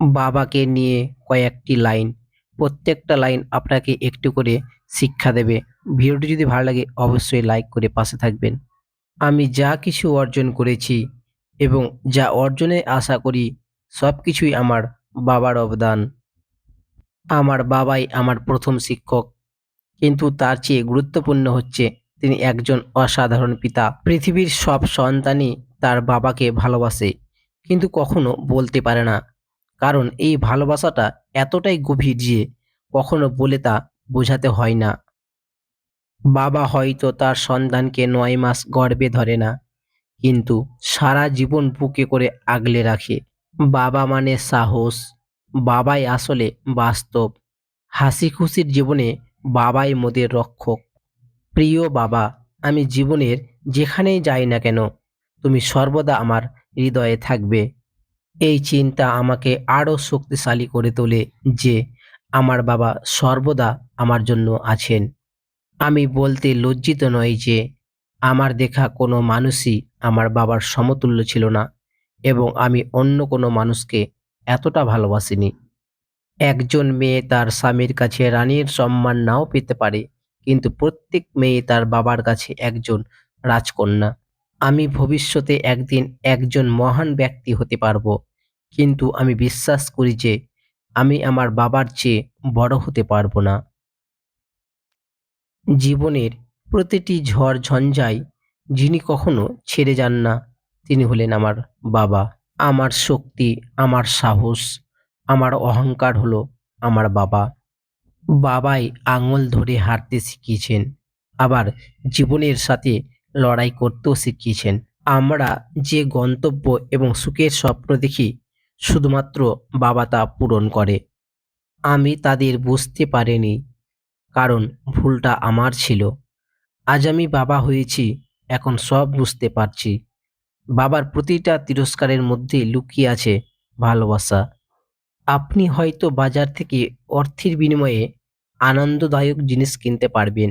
বাবাকে নিয়ে কয়েকটি লাইন, প্রত্যেকটা লাইন আপনাকে একটু করে শিক্ষা দেবে। ভিডিওটি যদি ভালো লাগে, অবশ্যই লাইক করে পাশে থাকবেন। আমি যা কিছু অর্জন করেছি এবং যা অর্জনে আশা করি সব কিছুই আমার বাবার অবদান। আমার বাবাই আমার প্রথম শিক্ষক, কিন্তু তার চেয়ে গুরুত্বপূর্ণ হচ্ছে তিনি একজন অসাধারণ পিতা। পৃথিবীর সব সন্তানই তার বাবাকে ভালোবাসে, কিন্তু কখনো বলতে পারে না কারণ এই ভালোবাসাটা এতটাই গভীর যে কখনো বলে তা বোঝাতে হয় না। বাবা হয়তো তার সন্তানকে নয় মাস গর্বে ধরে না, কিন্তু সারা জীবন বুকে করে আগলে রাখে। বাবা মানে সাহস, বাবাই আসলে বাস্তব। হাসি খুশির জীবনে বাবাই মোদের রক্ষক। প্রিয় বাবা, আমি জীবনের যেখানেই যাই না কেন, তুমি সর্বদা আমার হৃদয়ে থাকবে। এই চিন্তা আমাকে আরও শক্তিশালী করে তোলে যে আমার বাবা সর্বদা আমার জন্য আছেন। আমি বলতে লজ্জিত নই যে আমার দেখা কোনো মানুষই আমার বাবার সমতুল্য ছিল না এবং আমি অন্য কোনো মানুষকে এতটা ভালোবাসিনি। একজন মেয়ে তার স্বামীর কাছে রানীর সম্মান নাও পেতে পারে, কিন্তু প্রত্যেক মেয়ে তার বাবার কাছে একজন রাজকন্যা। আমি ভবিষ্যতে একদিন একজন মহান ব্যক্তি হতে পারব। কিন্তু আমি বিশ্বাস করি যে, আমি আমার বাবার চেয়ে বড় হতে পারব না। জীবনের প্রতিটি ঝড় ঝঞ্ঝায় যিনি কখনো ছেড়ে যান না, তিনি হলেন আমার বাবা। আমার শক্তি, আমার সাহস, আমার অহংকার হলো আমার বাবা। বাবাই আঙুল ধরে হাঁটতে শিখিয়েছেন। আবার জীবনের সাথে লড়াই করতেও শিখিয়েছেন। আমরা যে গন্তব্য এবং সুখের স্বপ্ন দেখি, শুধুমাত্র বাবা তা পূরণ করে। আমি তাদের বুঝতে পারিনি, কারণ ভুলটা আমার ছিল। আজ আমি বাবা হয়েছি, এখন সব বুঝতে পারছি। বাবার প্রতিটা তিরস্কারের মধ্যে লুকিয়ে আছে ভালোবাসা। আপনি হয়তো বাজার থেকে অর্থের বিনিময়ে আনন্দদায়ক জিনিস কিনতে পারবেন,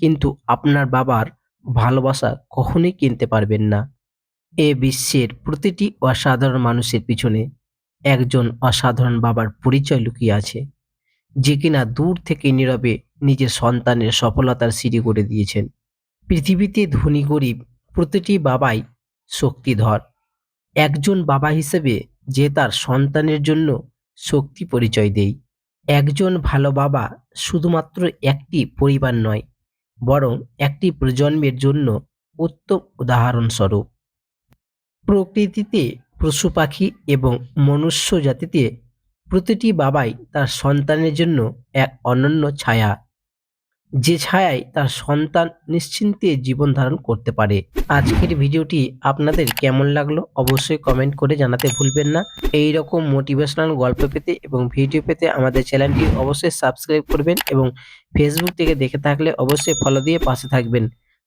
কিন্তু আপনার বাবার ভালোবাসা কখনোই কিনতে পারবেন না। এ বিশ্বের প্রতিটি অসাধারণ মানুষের পিছনে একজন অসাধারণ বাবার পরিচয় লুকিয়ে আছে, যে কিনা দূর থেকে নীরবে নিজের সন্তানের সফলতার সিঁড়ি করে দিয়েছেন। পৃথিবীতে ধনী, গরিব প্রতিটি বাবাই শক্তিধর। একজন বাবা হিসেবে যে তার সন্তানের জন্য শক্তি পরিচয় দেই একজন ভালো বাবা শুধুমাত্র একটি পরিবার নয় বরং একটি প্রজন্মের জন্য উত্তম উদাহরণস্বরূপ। প্রকৃতিতে পশু পাখি এবং মনুষ্য জাতিতে প্রতিটি বাবাই তার সন্তানের জন্য এক অনন্য ছায়া। যে ছায়ায় তার সন্তান নিশ্চিন্তে জীবন ধারণ করতে পারে। আজকের ভিডিওটি আপনাদের কেমন লাগল অবশ্যই কমেন্ট করে জানাতে ভুলবেন না। এই রকম মোটিভেশনাল গল্প পেতে এবং ভিডিও পেতে আমাদের চ্যানেলটি অবশ্যই সাবস্ক্রাইব করবেন এবং ফেসবুক থেকে দেখে থাকলে অবশ্যই ফলো দিয়ে পাশে থাকবেন।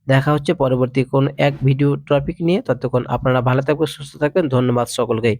দেখা হচ্ছে পরবর্তী কোন এক ভিডিও টপিক নিয়ে। ততক্ষণ আপনারা ভালো থাকবেন, সুস্থ থাকবেন। ধন্যবাদ সকলকে।